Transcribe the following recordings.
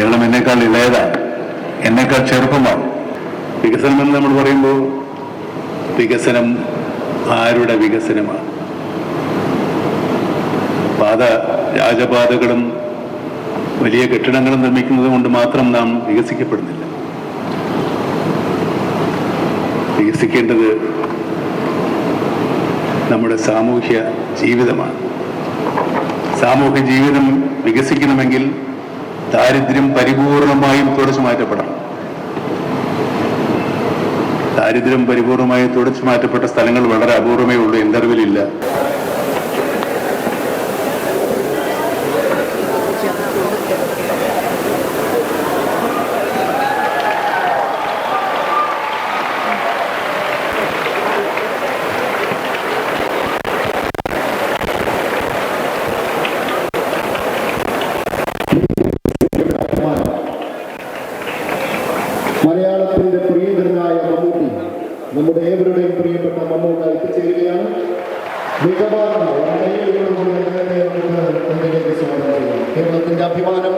കേരളം എന്നേക്കാൾ ഇളയതാണ് എന്നേക്കാൾ ചെറുപ്പമാണ്. വികസനം എന്ന് നമ്മൾ പറയുമ്പോൾ വികസനം ആരുടെ വികസനമാണ്? പാത രാജപാതകളും വലിയ കെട്ടിടങ്ങളും നിർമ്മിക്കുന്നത് കൊണ്ട് മാത്രം നാം വികസിക്കപ്പെടുന്നില്ല. വികസിക്കേണ്ടത് നമ്മുടെ സാമൂഹ്യ ജീവിതമാണ്. സാമൂഹ്യ ജീവിതം വികസിക്കണമെങ്കിൽ ദാരിദ്ര്യം പരിപൂർണമായും തുടച്ചു മാറ്റപ്പെടണം. ദാരിദ്ര്യം പരിപൂർണമായി തുടച്ചു മാറ്റപ്പെട്ട സ്ഥലങ്ങൾ വളരെ അപൂർവമേ ഉള്ളൂ എന്തറിവിലില്ല മികവാർന്ന കൈകളിലൂടെ അദ്ദേഹത്തെ നമുക്ക് മുന്നിലേക്ക് സ്വാഗതം ചെയ്യാം കേരളത്തിന്റെ അഭിമാനം.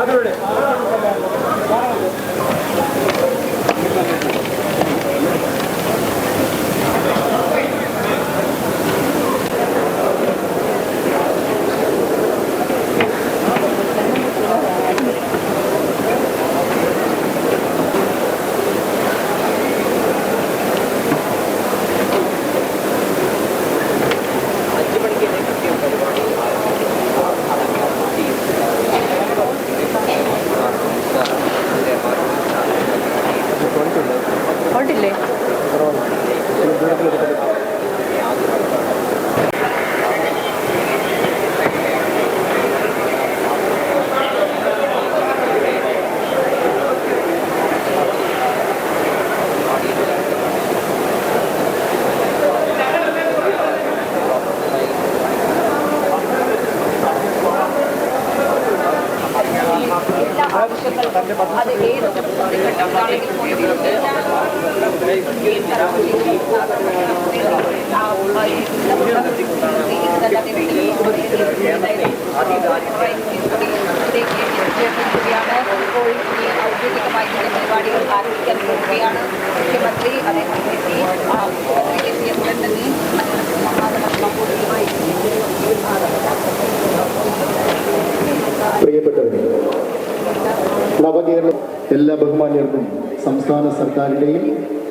ഉണ്ടില്ലേ എല്ലാ ബഹുമാന്യർക്കും സംസ്ഥാന സർക്കാരിന്റെയും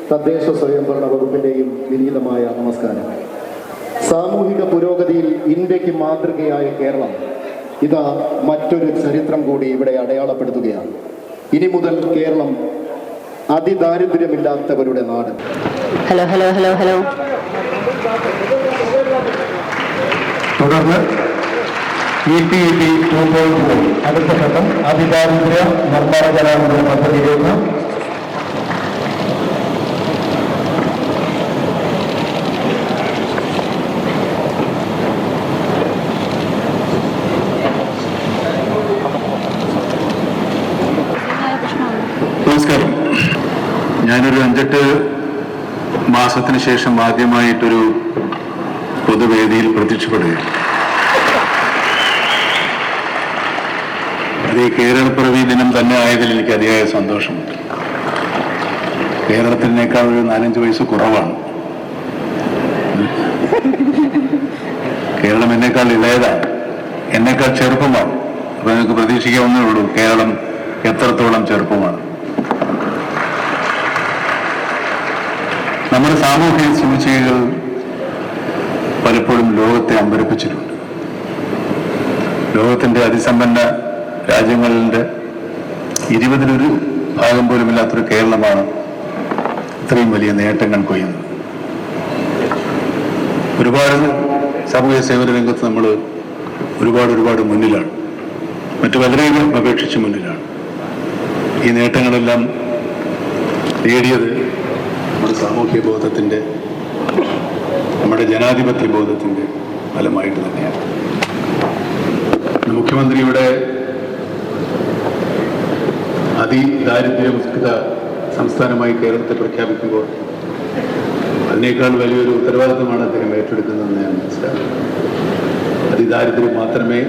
തദ്ദേശ സ്വയംഭരണ വകുപ്പിന്റെയും വിനീതമായ നമസ്കാരം. സാമൂഹിക പുരോഗതിയിൽ ഇന്ത്യയ്ക്ക് മാതൃകയായ കേരളം ഇതാ മറ്റൊരു ചരിത്രം കൂടി ഇവിടെ അടയാളപ്പെടുത്തുകയാണ്. ഇനി മുതൽ കേരളം അതിദാരിദ്ര്യമില്ലാത്തവരുടെ നാട്. Hello hello hello hello. തുടർന്ന് E P E P two point അടുത്ത ഘട്ടം അതിദാരിദ്ര്യ നിർമ്മാർജനാനന്തര പദ്ധതിയിലേക്ക് നമസ്കാരം ഞാനൊരു അഞ്ചെട്ട് മാസത്തിന് ശേഷം ആദ്യമായിട്ടൊരു പൊതുവേദിയിൽ പ്രത്യക്ഷപ്പെടുകയാണ്. അത് ഈ കേരളപ്പിറവി ദിനം തന്നെ ആയതിൽ എനിക്ക് അതിയായ സന്തോഷമുണ്ട്. കേരളത്തിനേക്കാൾ ഒരു നാലഞ്ച് വയസ്സ് കുറവാണ്. കേരളം എന്നേക്കാൾ ഇളയതാണ്. എന്നേക്കാൾ ചെറുപ്പമാണ്. അപ്പൊ നിങ്ങൾക്ക് പ്രതീക്ഷിക്കാവുന്നേ ഉള്ളൂ. കേരളം എത്രത്തോളം ചെറുപ്പമാണ്. നമ്മുടെ സാമൂഹിക സൂചികകൾ പലപ്പോഴും ലോകത്തെ അമ്പരപ്പിച്ചിട്ടുണ്ട്. ലോകത്തിന്റെ അതിസമ്പന്ന രാജ്യങ്ങളുടെ ഇരുപതിലൊരു ഭാഗം പോലും ഇല്ലാത്തൊരു കേരളമാണ് ഇത്രയും വലിയ നേട്ടങ്ങൾ കൊയ്യുന്നത്. ഒരുപാട് സാമൂഹ്യ സേവന രംഗത്ത് നമ്മൾ ഒരുപാട് ഒരുപാട് മുന്നിലാണ്. മറ്റു പലരെയും അപേക്ഷിച്ച് മുന്നിലാണ്. ഈ നേട്ടങ്ങളെല്ലാം നേടിയത് നമ്മുടെ സാമൂഹ്യ ബോധത്തിന്റെ നമ്മുടെ ജനാധിപത്യ ബോധത്തിന്റെ ഫലമായിട്ട് തന്നെയാണ്. മുഖ്യമന്ത്രിയുടെ അതിദാരിദ്ര്യമുക്ത സംസ്ഥാനമായി കേരളത്തെ പ്രഖ്യാപിക്കുമ്പോൾ അതിനേക്കാൾ വലിയൊരു ഉത്തരവാദിത്തമാണ് അദ്ദേഹം ഏറ്റെടുക്കുന്നതെന്ന് ഞാൻ മനസ്സിലാക്കുന്നത് അതിദാരിദ്ര്യം മാത്രമേ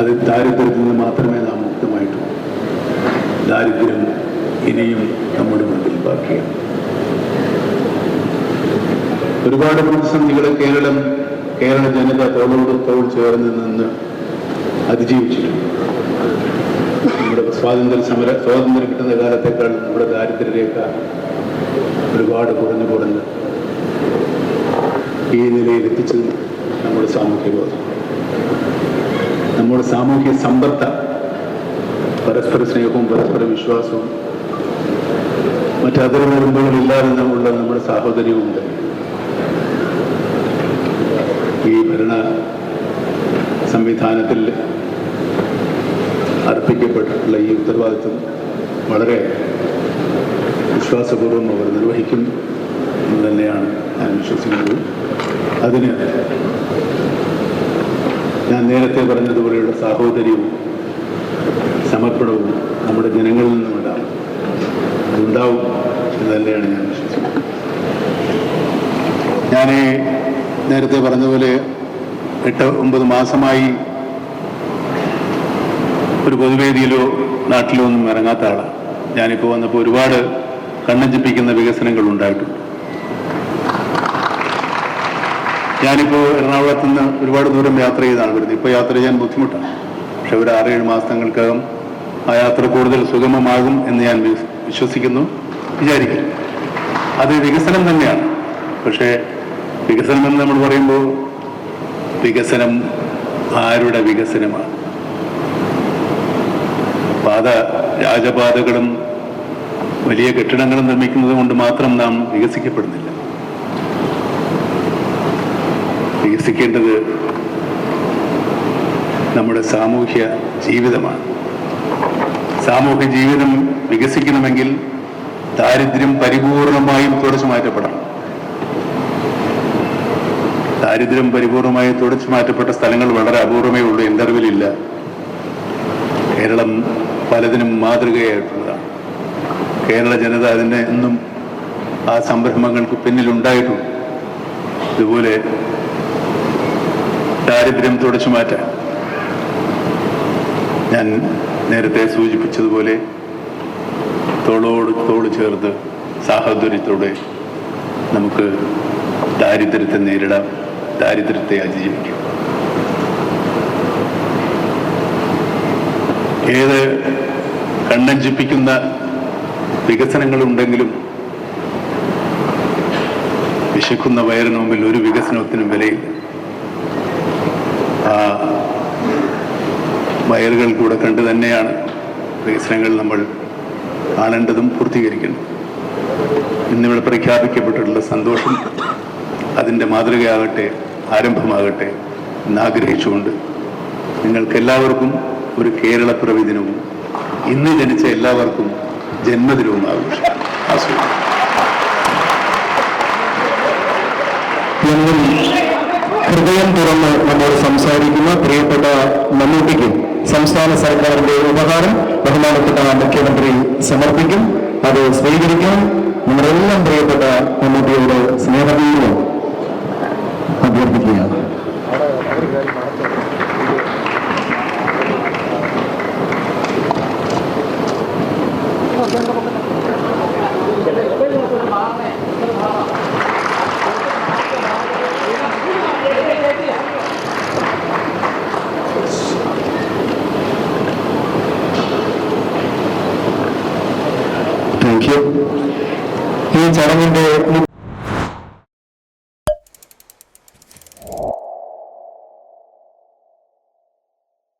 അത് ദാരിദ്ര്യത്തിൽ നിന്ന് മാത്രമേ നാം മുക്തമായിട്ടുള്ളൂ. ദാരിദ്ര്യം ഇനിയും നമ്മുടെ മുമ്പിൽ ബാക്കിയാണ്. ഒരുപാട് പ്രതിസന്ധികളെ കേരളം കേരള ജനത തോളോട് ചേർന്ന് നിന്ന് അതിജീവിച്ചിട്ടുണ്ട്. നമ്മുടെ സ്വാതന്ത്ര്യ സമര സ്വാതന്ത്ര്യം കിട്ടുന്ന കാലത്തേക്കാൾ നമ്മുടെ ദാരിദ്ര്യരേഖ ഒരുപാട് കുറഞ്ഞു കുറഞ്ഞ് ഈ നിലയിൽ എത്തിച്ചത് നമ്മുടെ സാമൂഹ്യ ബോധം. നമ്മുടെ സാമൂഹ്യ സമ്പത്ത പരസ്പര സ്നേഹവും പരസ്പര വിശ്വാസവും മറ്റതിർവരുമ്പുകളില്ലാതെ നമ്മളുള്ള നമ്മുടെ സാഹോദര്യമുണ്ട് ഈ ഭരണ സംവിധാനത്തിൽ അർപ്പിക്കപ്പെട്ടിട്ടുള്ള ഈ ഉത്തരവാദിത്വം വളരെ വിശ്വാസപൂർവം അവർ നിർവഹിക്കും എന്ന് തന്നെയാണ് ഞാൻ വിശ്വസിക്കുന്നത്. അതിന് ഞാൻ നേരത്തെ പറഞ്ഞതുപോലെയുള്ള സാഹോദര്യവും സമർപ്പണവും നമ്മുടെ ജനങ്ങളിൽ നിന്നുണ്ടാവും അതുണ്ടാവും എന്ന് തന്നെയാണ് ഞാൻ വിശ്വസിക്കുന്നത്. ഞാൻ നേരത്തെ പറഞ്ഞതുപോലെ എട്ട് ഒമ്പത് മാസമായി ഒരു പൊതുവേദിയിലോ നാട്ടിലോ ഒന്നും ഇറങ്ങാത്ത ആളാണ് ഞാനിപ്പോൾ വന്നപ്പോൾ ഒരുപാട് കണ്ണഞ്ചിപ്പിക്കുന്ന വികസനങ്ങൾ ഉണ്ടായിട്ടുണ്ട്. ഞാനിപ്പോൾ എറണാകുളത്ത് നിന്ന് ഒരുപാട് ദൂരം യാത്ര ചെയ്താണ് വരുന്നത്. ഇപ്പോൾ യാത്ര ചെയ്യാൻ ബുദ്ധിമുട്ടാണ്. പക്ഷെ ഒരു ആറേഴ് മാസങ്ങൾക്കകം ആ യാത്ര കൂടുതൽ സുഗമമാകും എന്ന് ഞാൻ വിശ്വസിക്കുന്നു വിചാരിക്കുന്നു. അത് വികസനം തന്നെയാണ്. പക്ഷേ വികസനം എന്ന് നമ്മൾ പറയുമ്പോൾ വികസനം ആരുടെ വികസനമാണ്? പാത രാജപാതകളും വലിയ കെട്ടിടങ്ങളും നിർമ്മിക്കുന്നത് കൊണ്ട് മാത്രം നാം വികസിക്കപ്പെടുന്നില്ല. വികസിക്കേണ്ടത് നമ്മുടെ സാമൂഹ്യ ജീവിതമാണ്. സാമൂഹ്യ ജീവിതം വികസിക്കണമെങ്കിൽ ദാരിദ്ര്യം പരിപൂർണമായും തുടച്ചു മാറ്റപ്പെടണം. ദാരിദ്ര്യം പരിപൂർണമായി തുടച്ചു മാറ്റപ്പെട്ട സ്ഥലങ്ങൾ വളരെ അപൂർവമേ ഉള്ളൂ ഇന്റർവ്യൂലില്ല കേരളം പലതിനും മാതൃകയായിട്ടുള്ളതാണ്. കേരള ജനത അതിന് എന്നും ആ സംരംഭങ്ങൾക്ക് പിന്നിലുണ്ടായിട്ടുണ്ട് ഇതുപോലെ ദാരിദ്ര്യം തുടച്ചു മാറ്റാൻ ഞാൻ നേരത്തെ സൂചിപ്പിച്ചതുപോലെ തോളോട് തോൾ ചേർത്ത് സാഹോദര്യത്തോടെ നമുക്ക് ദാരിദ്ര്യത്തെ നേരിടാം. ദാരിദ്ര്യത്തെ അതിജീവിക്കാം. ഏത് കണ്ണഞ്ചിപ്പിക്കുന്ന വികസനങ്ങളുണ്ടെങ്കിലും വിശക്കുന്ന വയറിന് മുമ്പിൽ ഒരു വികസനത്തിനും വിലയില്ല. ആ വയറുകൾ കൂടെ കണ്ടു തന്നെയാണ് വികസനങ്ങൾ നമ്മൾ കാണേണ്ടതും പൂർത്തീകരിക്കേണ്ടതും ഇന്നിവിടെ പ്രഖ്യാപിക്കപ്പെട്ടിട്ടുള്ള സന്തോഷം അതിന്റെ മാതൃകയാകട്ടെ ആരംഭമാകട്ടെ എന്നാഗ്രഹിച്ചുകൊണ്ട് നിങ്ങൾക്ക് എല്ലാവർക്കും ഒരു കേരളപ്പിറവി ദിനവും ഇന്ന് ജനിച്ച എല്ലാവർക്കും ജന്മദിനവും ആഘോഷിക്കും ഹൃദയം തുറന്ന് നമ്മോട് സംസാരിക്കുന്ന പ്രിയപ്പെട്ട മമ്മൂട്ടിക്ക് സംസ്ഥാന സർക്കാരിന്റെ ഉപഹാരം ബഹുമാനപ്പെട്ട മുഖ്യമന്ത്രി സമർപ്പിക്കും. അത് സ്വീകരിക്കാൻ നമ്മളെല്ലാം പ്രിയപ്പെട്ട മമ്മൂട്ടിയോട് സ്നേഹപൂർവം ചടങ്ങിന്റെ